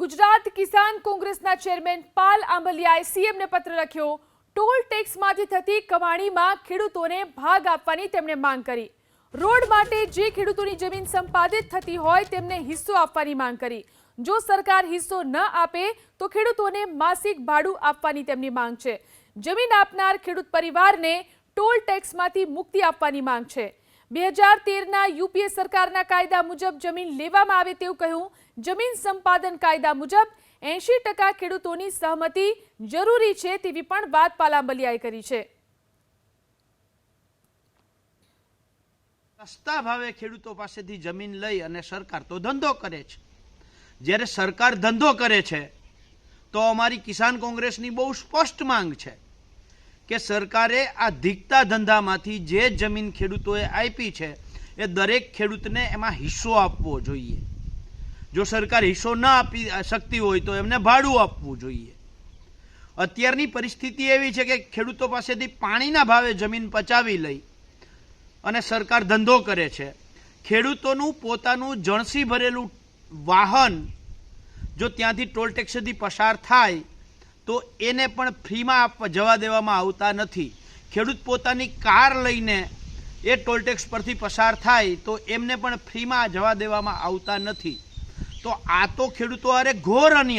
ગુજરાત કિસાન કોંગ્રેસના ચેરમેન પાલ આંબલિયાએ સીએમને પત્ર લખ્યો, ટોલ ટેક્સમાંથી થતી કમાણીમાં ખેડૂતોને ભાગ આપવાની તેમણે માંગ કરી. રોડ માટે જે ખેડૂતોની જમીન સંપાદિત થતી હોય તેમને હિસ્સો આપવાની માંગ કરી. જો સરકાર હિસ્સો ન આપે, તો ખેડૂતોને માસિક ભાડું આપવાની તેમની માંગ છે. જમીન આપનાર ખેડૂત પરિવારને ટોલ ટેક્સમાંથી મુક્તિ આપવાની માંગ છે. બે હજાર તેરના યુપીએ સરકારના કાયદા મુજબ જમીન લેવામાં આવે તેવું કહ્યું જમીન સંપાદન કાયદા મુજબ એંશી ટકા ખેડૂતોની સહમતિ જરૂરી છે તેવી પણ વાત પાલાંબલિયાએ કરી છે. સસ્તા ભાવે ખેડૂતો પાસેથી જમીન લઈ અને સરકાર તો ધંધો કરે છે. જ્યારે સરકાર ધંધો કરે છે, તો અમારી કિસાન કોંગ્રેસની બહુ સ્પષ્ટ માંગ છે કે સરકારે આ ધીકતા ધંધામાંથી જે જમીન ખેડૂતોએ આપી છે, એ દરેક ખેડૂતને એમાં હિસ્સો આપવો જોઈએ. જો સરકાર હિસ્સો ન આપી શકતી હોય તો એમને ભાડું આપવું જોઈએ. અત્યારની પરિસ્થિતિ એવી છે કે ખેડૂતો પાસેથી પાણીના ભાવે જમીન પચાવી લઈ અને સરકાર ધંધો કરે છે. ખેડૂતોનું પોતાનું જણસી ભરેલું વાહન જો ત્યાંથી ટોલ ટેક્સથી પસાર થાય તો એને પણ ફ્રીમાં આપવા જવા દેવામાં આવતા નથી. ખેડૂત પોતાની કાર લઈને એ ટોલ ટેક્સ પરથી પસાર થાય તો એમને પણ ફ્રીમાં જવા દેવામાં આવતા નથી. તો આ તો ખેડૂતો અરે ઘોર અન્યાય